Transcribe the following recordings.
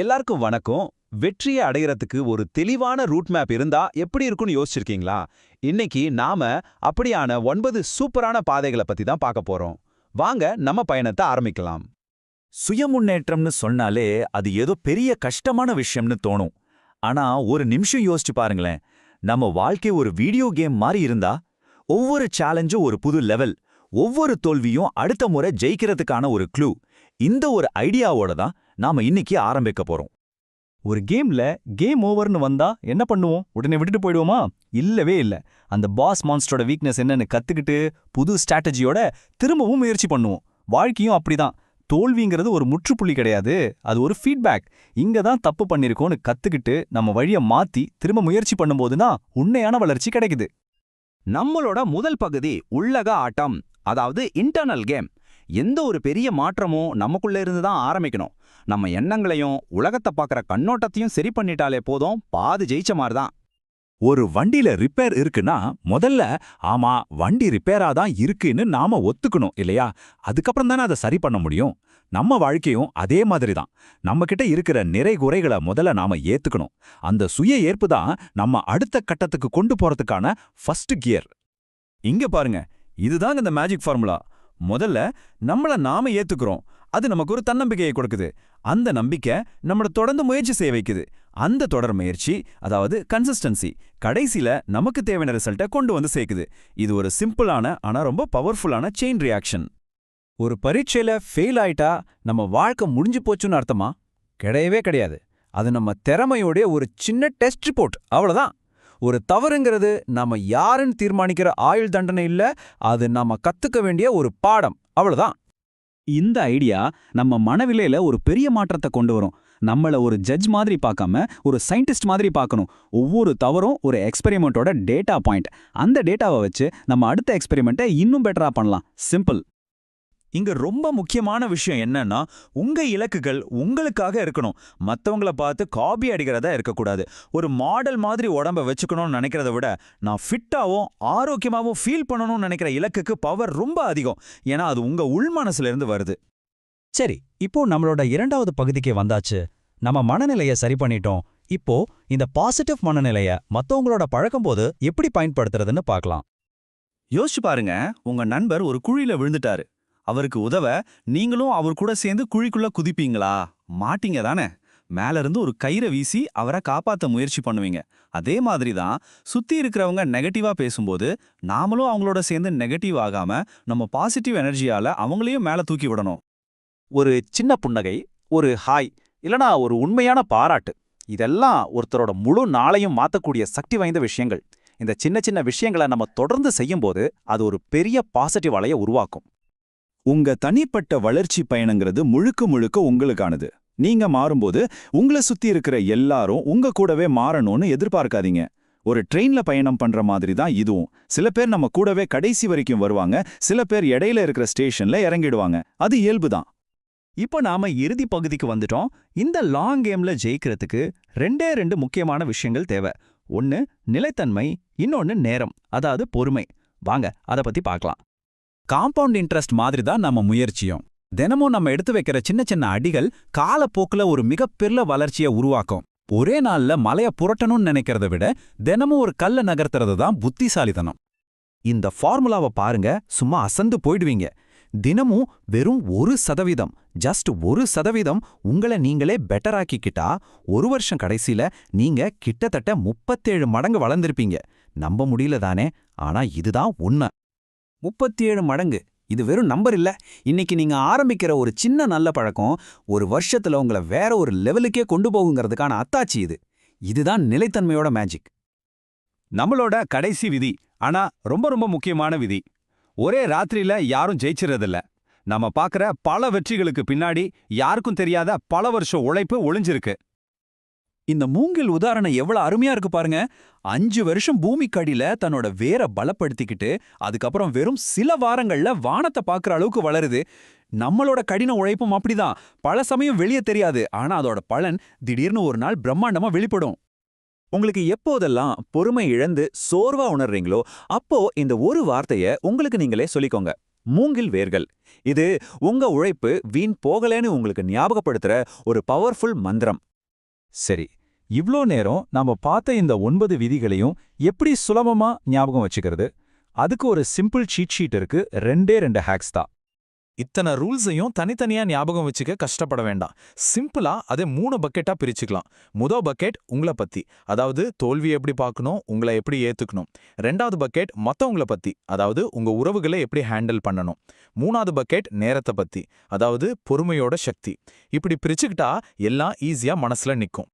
எல்லாருக்கும் வணக்கம். வெற்றியை அடையறதுக்கு ஒரு தெளிவான ரூட் மேப் இருந்தா எப்படி இருக்கும்னு யோசிச்சிருக்கீங்களா? இன்னைக்கு நாம அப்படியான ஒன்பது சூப்பரான பாதைகளை பத்தி தான் பார்க்க போறோம். வாங்க நம்ம பயணத்தை ஆரம்பிக்கலாம். சுயமுன்னேற்றம்னு சொன்னாலே அது ஏதோ பெரிய கஷ்டமான விஷயம்னு தோணும். ஆனா ஒரு நிமிஷம் யோசிச்சு பாருங்களேன். நம்ம வாழ்க்கை ஒரு வீடியோ கேம் மாதிரி இருந்தா ஒவ்வொரு சேலஞ்சும் ஒரு புது லெவல் ஒவ்வொரு தோல்வியும் அடுத்த முறை ஜெயிக்கிறதுக்கான ஒரு க்ளூ இந்த ஒரு ஐடியாவோட தான் நாம இன்னைக்கு ஆரம்பிக்க போறோம். ஒரு கேம்ல கேம் ஓவர்னு வந்தா என்ன பண்ணுவோம்? உடனே விட்டுட்டு போயிடுவோமா? இல்லவே இல்ல. அந்த பாஸ் மான்ஸ்டரோட வீக்னஸ் என்னன்னு கத்துக்கிட்டு புது ஸ்ட்ராட்டஜியோட திரும்பவும் முயற்சி பண்ணுவோம். வாழ்க்கையும் அப்படிதான். தோல்விங்கிறது ஒரு முற்றுப்புள்ளி கிடையாது. அது ஒரு ஃபீட்பேக் இங்க தான் தப்பு பண்ணிருக்கோம்னு கத்துக்கிட்டு நம்ம வழிய மாத்தி திரும்ப முயற்சி பண்ணும்போது தான் உண்மையான வளர்ச்சி கிடைக்குது. நம்மளோட முதல் பகுதி உள்ளக ஆட்டம் அதாவது இன்டர்னல் கேம் எந்த ஒரு பெரிய மாற்றமும் நமக்குள்ள இருந்து தான் ஆரம்பிக்கணும். நம்ம எண்ணங்களையும் உலகத்தை பார்க்குற கண்ணோட்டத்தையும் சரி பண்ணிட்டாலே போதும் பாது ஜெயிச்ச மாதிரி தான். ஒரு வண்டியில ரிப்பேர் இருக்குன்னா முதல்ல ஆமா வண்டி ரிப்பேரா தான் இருக்குன்னு நாம ஒத்துக்கணும் இல்லையா? அதுக்கப்புறம் தானே அதை சரி பண்ண முடியும். நம்ம வாழ்க்கையும் அதே மாதிரி தான். நம்மகிட்ட இருக்கிற நிறை குறைகளை முதல்ல நாம ஏத்துக்கணும். அந்த சுய ஏற்பு தான் நம்ம அடுத்த கட்டத்துக்கு கொண்டு போறதுக்கான ஃபர்ஸ்ட் கியர் இங்க பாருங்க இதுதாங்க இந்த மேஜிக் ஃபார்முலா முதல்ல நம்மள நாம ஏத்துக்கிறோம். அது நமக்கு ஒரு தன்னம்பிக்கையை கொடுக்குது. அந்த நம்பிக்கை நம்மள தொடர்ந்து முயற்சி செய்ய வைக்குது. அந்த தொடர் முயற்சி அதாவது கன்சிஸ்டன்சி கடைசியில நமக்கு தேவையான ரிசல்ட்டை கொண்டு வந்து சேர்க்குது. இது ஒரு சிம்பிளான ஆனா ரொம்ப பவர்ஃபுல்லான செயின் ரியாக்ஷன் ஒரு பரீட்சையில ஃபெயில் ஆயிட்டா நம்ம வாழ்க்கை முடிஞ்சு போச்சுன்னு அர்த்தமா? கிடையவே கிடையாது. அது நம்ம திறமையோடைய ஒரு சின்ன டெஸ்ட் ரிப்போர்ட் அவ்வளோதான் ஒரு தவறுங்கிறது நாம யாருன்னு தீர்மானிக்கிற ஆயுள் தண்டனை இல்ல அது நாம கத்துக்க வேண்டிய ஒரு பாடம். அவ்வளவுதான். இந்த ஐடியா நம்ம மனவிலையில ஒரு பெரிய மாற்றத்தை கொண்டு வரும். நம்மள ஒரு ஜட்ஜ் மாதிரி பார்க்காம ஒரு சயின்டிஸ்ட் மாதிரி பார்க்கணும். ஒவ்வொரு தவறும் ஒரு எக்ஸ்பெரிமெண்ட்டோட டேட்டா பாயிண்ட் அந்த டேட்டாவை வச்சு நம்ம அடுத்த எக்ஸ்பெரிமெண்ட்டை இன்னும் பெட்டரா பண்ணலாம். சிம்பிள் இங்க ரொம்ப முக்கியமான விஷயம் என்னன்னா உங்க இலக்குகள் உங்களுக்காக இருக்கணும். மத்தவங்கள பார்த்து காபி அடிக்கிறதா இருக்கக்கூடாது. ஒரு மாடல் மாதிரி உடம்ப வச்சுக்கணும்னு நினைக்கிறத விட நான் ஃபிட்டாவும் ஆரோக்கியமாவும் ஃபீல் பண்ணணும்னு நினைக்கிற இலக்குக்கு பவர் ரொம்ப அதிகம். ஏன்னா அது உங்க உள்மனசுல இருந்து வருது. சரி இப்போ நம்மளோட இரண்டாவது பகுதிக்கு வந்தாச்சு. நம்ம மனநிலைய சரி பண்ணிட்டோம். இப்போ இந்த பாசிட்டிவ் மனநிலைய மத்தவங்களோட பழக்கும்போது எப்படி பயன்படுத்துறதுன்னு பார்க்கலாம். யோசிச்சு பாருங்க. உங்க நண்பர் ஒரு குழியில விழுந்துட்டாரு. அவருக்கு உதவ நீங்களும் அவர் கூட சேர்ந்து குழிக்குள்ள குதிப்பீங்களா? மாட்டீங்க தானே. மேல இருந்து ஒரு கயிறை வீசி அவரை காப்பாத்த முயற்சி பண்ணுவீங்க. அதே மாதிரி தான் சுத்தி இருக்கிறவங்க நெகட்டிவா பேசும்போது நாமளும் அவங்களோட சேர்ந்து நெகட்டிவ் ஆகாம நம்ம பாசிட்டிவ் எனர்ஜியால அவங்களையும் மேல தூக்கி விடணும். ஒரு சின்ன புன்னகை ஒரு ஹாய் இல்லனா ஒரு உண்மையான பாராட்டு இதெல்லாம் ஒருத்தரோட முழு நாளையும் மாத்தக்கூடிய சக்தி வாய்ந்த விஷயங்கள். இந்த சின்ன சின்ன விஷயங்களை நம்ம தொடர்ந்து செய்யும்போது அது ஒரு பெரிய பாசிட்டிவ் அலைய உருவாக்கும். உங்க தனிப்பட்ட வளர்ச்சி பயணங்கிறது முழுக்க முழுக்க உங்களுக்கானது. நீங்க மாறும்போது உங்களை சுத்தி இருக்கிற எல்லாரும் உங்க கூடவே மாறணும்னு எதிர்பார்க்காதீங்க. ஒரு ட்ரெயின்ல பயணம் பண்ற மாதிரி தான் இதுவும். சில பேர் நம்ம கூடவே கடைசி வரைக்கும் வருவாங்க. சில பேர் இடையில இருக்கிற ஸ்டேஷன்ல இறங்கிடுவாங்க. அது இயல்புதான் இப்போ நாம இறுதி பகுதிக்கு வந்துட்டோம். இந்த லாங் கேம்ல ஜெயிக்கிறதுக்கு ரெண்டே ரெண்டு முக்கியமான விஷயங்கள் தேவை. ஒன்னு நிலைத்தன்மை இன்னொன்னு நேரம் அதாவது பொறுமை. வாங்க அத பத்தி பார்க்கலாம். காம்பவுண்ட் இன்ட்ரெஸ்ட் மாதிரி தான் நம்ம முயற்சியும். தினமும் நம்ம எடுத்து வைக்கிற சின்ன சின்ன அடிகள் காலப்போக்குல ஒரு மிகப்பெரிய வளர்ச்சியை உருவாக்கும். ஒரே நாள்ல மலைய புரட்டணும்னு நினைக்கிறத விட தினமும் ஒரு கல்ல நகர்த்துறது தான் புத்திசாலித்தனம். இந்த ஃபார்முலாவை பாருங்க சும்மா அசந்து போயிடுவீங்க. தினமும் வெறும் ஒரு சதவீதம் ஜஸ்ட் ஒரு சதவீதம் உங்களை நீங்களே பெட்டராக்கிக்கிட்டா ஒரு வருஷம் கடைசியில நீங்க கிட்டத்தட்ட முப்பத்தேழு மடங்கு வளர்ந்திருப்பீங்க. நம்ப முடியல தானே ஆனா இதுதான் உண்மை. முப்பத்தி ஏழு மடங்கு. இது வெறும் நம்பர் இல்ல. இன்னைக்கு நீங்க ஆரம்பிக்கிற ஒரு சின்ன நல்ல பழக்கம் ஒரு வருஷத்துல உங்களை வேற ஒரு லெவலுக்கே கொண்டு போகுங்கிறதுக்கான அத்தாச்சி இது. இதுதான் நிலைத்தன்மையோட மேஜிக் நம்மளோட கடைசி விதி ஆனா ரொம்ப ரொம்ப முக்கியமான விதி. ஒரே ராத்திரியில யாரும் ஜெயிச்சிடறதில்ல நம்ம பார்க்குற பல வெற்றிகளுக்கு பின்னாடி யாருக்கும் தெரியாத பல வருஷம் உழைப்பு ஒளிஞ்சிருக்கு. இந்த மூங்கில் உதாரணம் எவ்வளவு அருமையா இருக்கு பாருங்க. அஞ்சு வருஷம் பூமிக்கடியில தன்னோட வேரை பலப்படுத்திக்கிட்டு அதுக்கப்புறம் வெறும் சில வாரங்கள்ல வானத்தை பார்க்குற அளவுக்கு வளருது. நம்மளோட கடின உழைப்பும் அப்படிதான். பல சமயம் வெளியே தெரியாது. ஆனா அதோட பலன் திடீர்னு ஒரு நாள் பிரம்மாண்டமா வெளிப்படும். உங்களுக்கு எப்போதெல்லாம் பொறுமை இழந்து சோர்வா உணர்றீங்களோ அப்போ இந்த ஒரு வார்த்தைய உங்களுக்கு நீங்களே சொல்லிக்கோங்க. மூங்கில் வேர்கள். இது உங்க உழைப்பு வீண் போகலேன்னு உங்களுக்கு ஞாபகப்படுத்துற ஒரு பவர்ஃபுல் மந்திரம். சரி இவ்ளோ நேரம் நாம பார்த்த இந்த ஒன்பது விதிகளையும் எப்படி சுலபமா ஞாபகம் வச்சுக்கிறது? அதுக்கு ஒரு சிம்பிள் சீட் ஷீட் இருக்கு ரெண்டே ரெண்டு ஹேக்ஸ் தான். இத்தனை ரூல்ஸையும் தனித்தனியா ஞாபகம் வச்சுக்க கஷ்டப்பட வேண்டாம். சிம்பிளா அதை மூணு பக்கெட்டா பிரிச்சுக்கலாம். முதல் பக்கெட் உங்களை பத்தி. அதாவது தோல்வி எப்படி பார்க்கணும் உங்களை எப்படி ஏத்துக்கணும். ரெண்டாவது பக்கெட் மத்தவங்கள பத்தி. அதாவது உங்க உறவுகளை எப்படி ஹேண்டில் பண்ணணும். மூணாவது பக்கெட் நேரத்தை பத்தி. அதாவது பொறுமையோட சக்தி. இப்படி பிரிச்சுக்கிட்டா எல்லாம் ஈஸியா மனசுல நிக்கும்.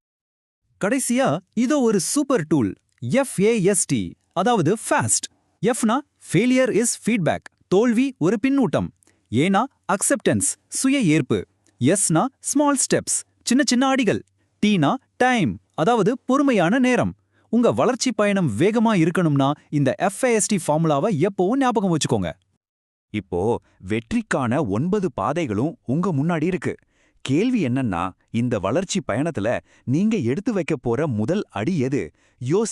கடைசியா இதோ ஒரு சூப்பர் டூல் எஃப்ஏஎஸ்டி அதாவது ஃபாஸ்ட் எஃப்னா ஃபெயிலியர் இஸ் ஃபீட்பேக் தோல்வி ஒரு பின்னூட்டம். ஏனா அக்செப்டன்ஸ் சுய ஏற்பு. எஸ்னா ஸ்மால் ஸ்டெப்ஸ் சின்ன சின்ன அடிகள். டீனா டைம் அதாவது பொறுமையான நேரம். உங்க வளர்ச்சி பயணம் வேகமா இருக்கணும்னா இந்த எஃப்ஏஎஸ்டி ஃபார்முலாவை எப்பவும் ஞாபகம் வச்சுக்கோங்க. இப்போ வெற்றிக்கான ஒன்பது பாதைகளும் உங்க முன்னாடி இருக்கு. கேள்வி என்னன்னா இந்த வளர்ச்சி பயணத்துல நீங்க எடுத்து வைக்க போற முதல் அடி எது? யோசி